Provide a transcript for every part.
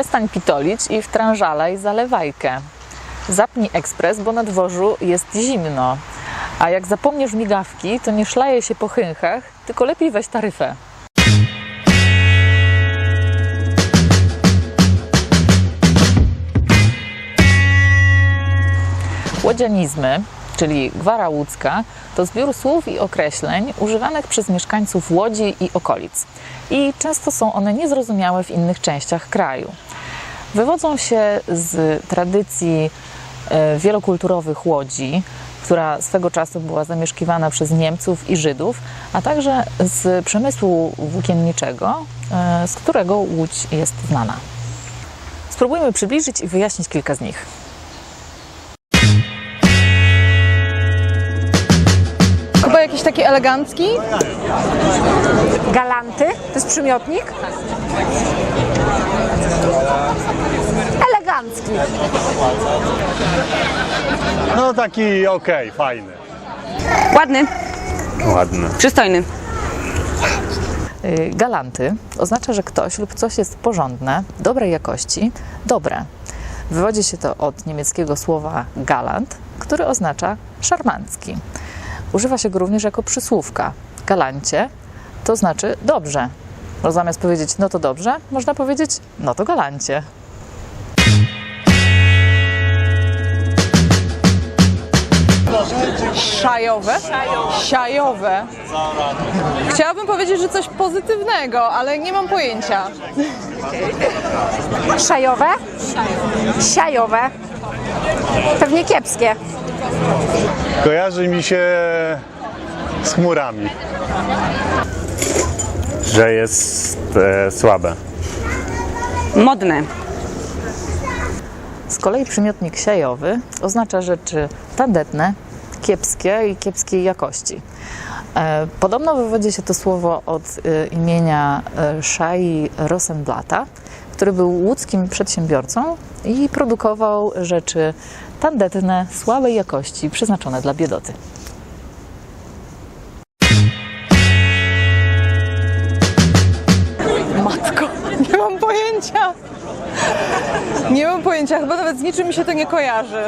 Przestań pitolić i wtrążalaj zalewajkę. Zapnij ekspres, bo na dworzu jest zimno. A jak zapomniesz migawki, to nie szlaje się po chynchach, tylko lepiej weź taryfę. Łodzianizmy, czyli gwara łódzka, to zbiór słów i określeń używanych przez mieszkańców Łodzi i okolic. I często są one niezrozumiałe w innych częściach kraju. Wywodzą się z tradycji e, wielokulturowych Łodzi, która swego czasu była zamieszkiwana przez Niemców i Żydów, a także z przemysłu włókienniczego, e, z którego Łódź jest znana. Spróbujmy przybliżyć i wyjaśnić kilka z nich. Jakiś taki elegancki? Galanty, to jest przymiotnik. Elegancki. No taki okej, fajny. Ładny, Ładny. przystojny. Y, Galanty oznacza, że ktoś lub coś jest porządne, dobrej jakości, dobre. Wywodzi się to od niemieckiego słowa galant, który oznacza szarmancki. Używa się go również jako przysłówka. Galancie to znaczy dobrze. Bo zamiast powiedzieć no to dobrze, można powiedzieć no to galancie. Szajowe? Siajowe. Chciałabym powiedzieć, że coś pozytywnego, ale nie mam pojęcia. Szajowe? Siajowe. Pewnie kiepskie. Kojarzy mi się z chmurami. że jest e, słabe. Modny. Z kolei przymiotnik siejowy oznacza rzeczy tandetne, kiepskie i kiepskiej jakości. E, Podobno wywodzi się to słowo od e, imienia e, Shai Rosenblata, który był łódzkim przedsiębiorcą i produkował rzeczy tandetne, słabej jakości, przeznaczone dla biedoty. Matko, nie mam pojęcia. Nie mam pojęcia, chyba nawet z niczym mi się to nie kojarzy.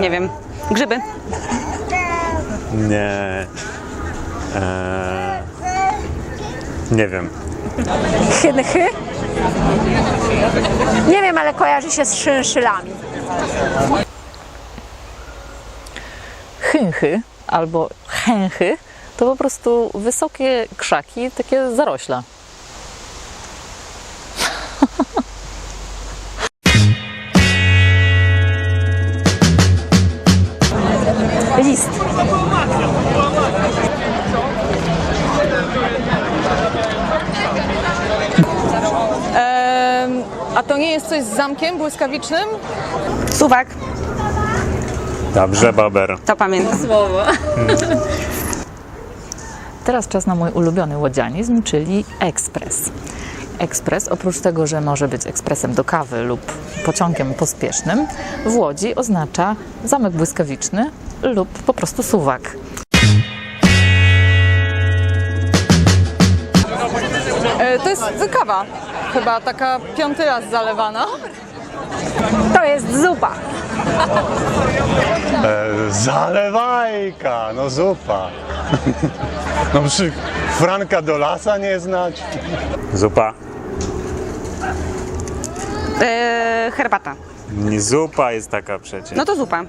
Nie wiem. Grzyby. Nie. E, nie wiem. Chynchy? Nie wiem, ale kojarzy się z szynszylami. Chynchy albo chęchy to po prostu wysokie krzaki, takie zarośla. A to nie jest coś z zamkiem błyskawicznym? Suwak. Dobrze, Bober. To pamiętam. Teraz czas na mój ulubiony łodzianizm, czyli ekspres. Ekspres, oprócz tego, że może być ekspresem do kawy lub pociągiem pospiesznym, w Łodzi oznacza zamek błyskawiczny lub po prostu suwak. E, to jest kawa. Chyba taka piąty raz zalewana. To jest zupa. E, zalewajka, no zupa. No przy Franka do lasa nie znać. Zupa. E, herbata. Nie zupa jest taka przecież. No to zupa.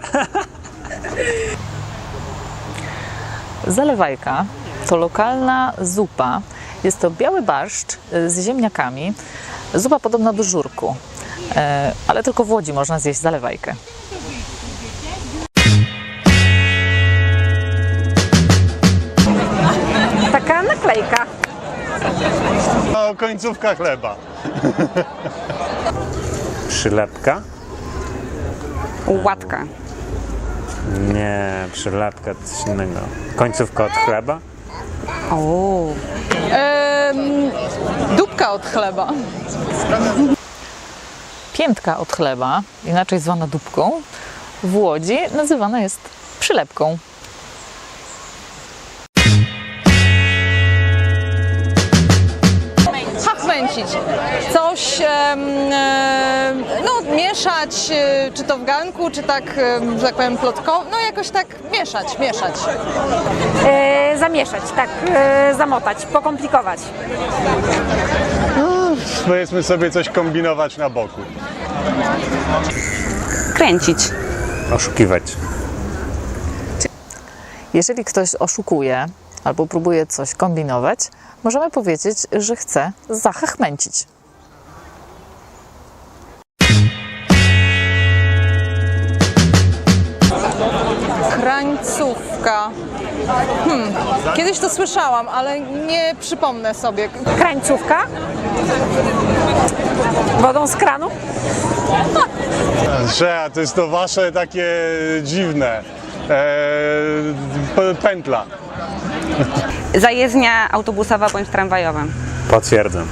Zalewajka to lokalna zupa. Jest to biały barszcz z ziemniakami. Zupa podobna do żurku, e, ale tylko w Łodzi można zjeść zalewajkę. Taka naklejka. No końcówka chleba. Przylepka? Łatka. Nie, przylepka to coś innego. Końcówka od chleba? O. Em, dupka od chleba. Piętka od chleba, inaczej zwana dupką, w Łodzi nazywana jest przylepką. Kręcić. Coś, no mieszać, e, czy to w garnku, czy tak, że tak powiem, plotko, no jakoś tak mieszać, mieszać. E, zamieszać, tak, e, zamotać, pokomplikować. Powiedzmy sobie coś kombinować na boku. Kręcić. Oszukiwać. Jeżeli ktoś oszukuje albo próbuje coś kombinować, możemy powiedzieć, że chce zachachmęcić. Krańcówka. Hmm, kiedyś to słyszałam, ale nie przypomnę sobie. Krańcówka. Wodą z kranu. Że, a to jest to wasze takie dziwne. P- pętla. Zajezdnia autobusowa bądź tramwajowa. Potwierdzam.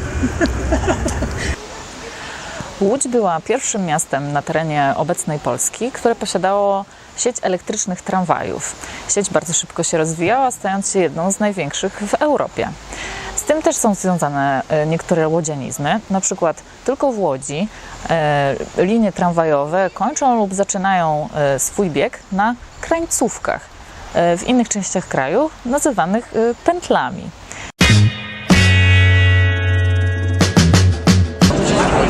Łódź była pierwszym miastem na terenie obecnej Polski, które posiadało sieć elektrycznych tramwajów. Sieć bardzo szybko się rozwijała, stając się jedną z największych w Europie. Tym też są związane e, niektóre łodzianizmy. Na przykład tylko w Łodzi e, linie tramwajowe kończą lub zaczynają e, swój bieg na krańcówkach. W innych częściach kraju nazywanych pętlami.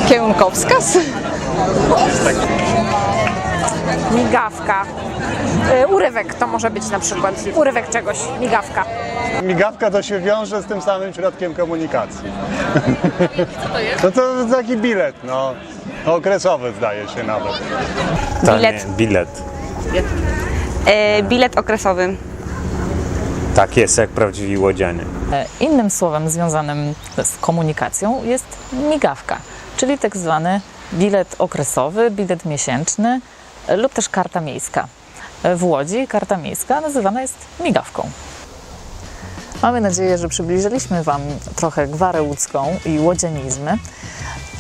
Kierunkowskaz? Migawka. E, urywek to może być na przykład. Urywek czegoś, migawka. Migawka to się wiąże z tym samym środkiem komunikacji. Co to jest? No to taki bilet, no. Okresowy zdaje się nawet. To Bilet. Nie, bilet. E, bilet okresowy. Tak jest, jak prawdziwi łodzianie. E, Innym słowem związanym z komunikacją jest migawka, czyli tak zwany bilet okresowy, bilet miesięczny lub też karta miejska. W Łodzi karta miejska nazywana jest migawką. Mamy nadzieję, że przybliżyliśmy Wam trochę gwarę łódzką i łodzianizmy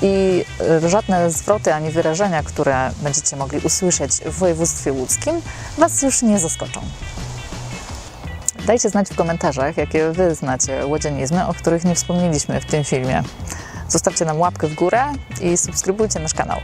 i e, żadne zwroty ani wyrażenia, które będziecie mogli usłyszeć w województwie łódzkim, Was już nie zaskoczą. Dajcie znać w komentarzach, jakie Wy znacie łodzianizmy, o których nie wspomnieliśmy w tym filmie. Zostawcie nam łapkę w górę i subskrybujcie nasz kanał.